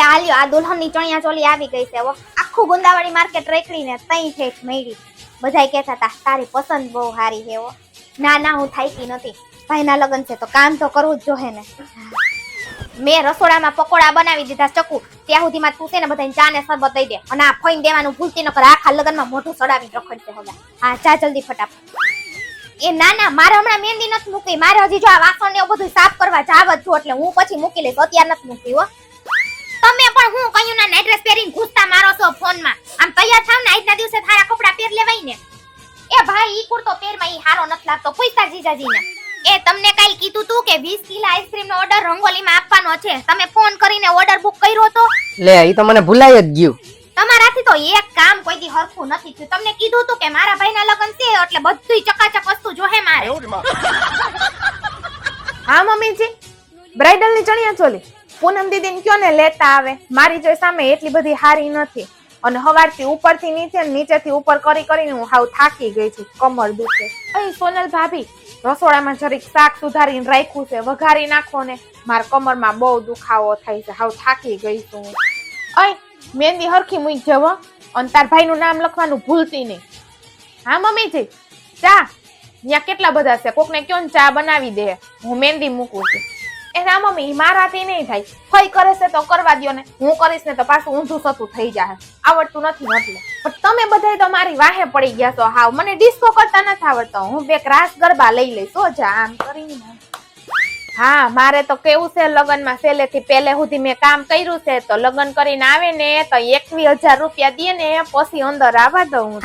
એ હાલ્યો. આ દુલ્હનની ચણિયા ચોલી આવી ગઈ છે આખું ગુંદાવાડી માર્કેટ રેકડીને તઈ ઠેઠ મેળી. બધાય કહેતા હતા, તારી પસંદ બહુ સારી છે ના ના, હું થાકી નથી. ભાઈના લગ્ન છે તો કામ તો કરવું જ જોહે ને. મેં રસોડામાં પકોડા બનાવી દીધા ચકુ. ત્યાં સુધીમાં તું છે ને બધાને ચા ને શરબત દઈ દે. અને આ ફોઈન દેવાનું ભૂલતી ન કર. આખા લગ્નમાં મોઢું ચડાવી રખડશે હવે. હા, ચા જલ્દી ફટાફટ. એ ના ના, મારે હમણાં મહેંદી નથી મૂકી મારે હજી જો આ વાસણ ને એવું બધું સાફ કરવા જાવ જ છું, એટલે હું પછી મૂકી લઈશ. અત્યારે નથી મૂકી હો. તમે પણ હું કયું ના નાઈટ ડ્રેસ પહેરીને ઘૂસતા મારો છો ફોનમાં. આમ તૈયાર થાવ ને આજના દિવસે થારા કપડા પહેર લેવાય ને. એ ભાઈ ઈ કુર્તો પહેરમાં ઈ હારો નથી લાગતો. પૈસા જીજાજીને. એ તમને કાલ કીધું તું કે 20 કિલો આઈસ્ક્રીમ નો ઓર્ડર રંગોલીમાં આપવાનો છે. તમે ફોન કરીને ઓર્ડર બુક કર્યો તો? લે ઈ તો મને ભૂલાઈ જ ગયું. તમારાથી તો એક કામ કોઈ દી હરખું નથી થયું. તમને કીધું તું કે મારા ભાઈના લગ્ન છે એટલે બધુંય ચકાચક વસ્તુ જોહે મારે. હા મમ્મીજી. બ્રાઇડલની ચણિયા ચોલી. પૂનમ દીદી કયો ને લેતા આવે? મારી જોઈ સામે એટલી બધી હારી નથી. અને હવારથી ઉપરથી નીચે નીચેથી ઉપર કરી કરીને હું હાવ થાકી ગઈ છું. કમર દુખે. અહીં સોનલ ભાભી. રસોડામાં જરીક શાક સુધારીને રાખ્યું છે. વઘારી નાખો ને મારા કમરમાં બહુ દુખાવો થાય છે. હાવ થાકી ગઈ છું હું. અહીં મહેંદી હરખી મૂકી જવો અને તાર ભાઈનું નામ લખવાનું ભૂલતી નહીં. હા મમ્મીજી? ચા? ત્યાં કેટલા બધા છે? કોકને કયો ને ચા બનાવી દે. હું મહેંદી મૂકું છું. એ ના મમ્મી મારાથી નહીં થાય. ફઈ કરે છે તો કરવા દો ને. હું કરીશ ને તો પાછું ઊંધું સતું થઈ જાય આવડતું નથી એટલે પણ તમે બધા તો મારી વાહે પડી ગયા છો હાવ. મને ડિસ્કો કરતા નથી આવડતો. હું બે ક્રાસ ગરબા લઈ લઈશ હો જા, આમ કરીને. હા, મારે તો કેવું છે લગ્નમાં પહેલેથી પહેલે સુધી મેં કામ કર્યું છે. તો લગ્ન કરીને આવે ને તો એકવીસ હજાર રૂપિયા દે ને, પછી અંદર આવવા દઉં.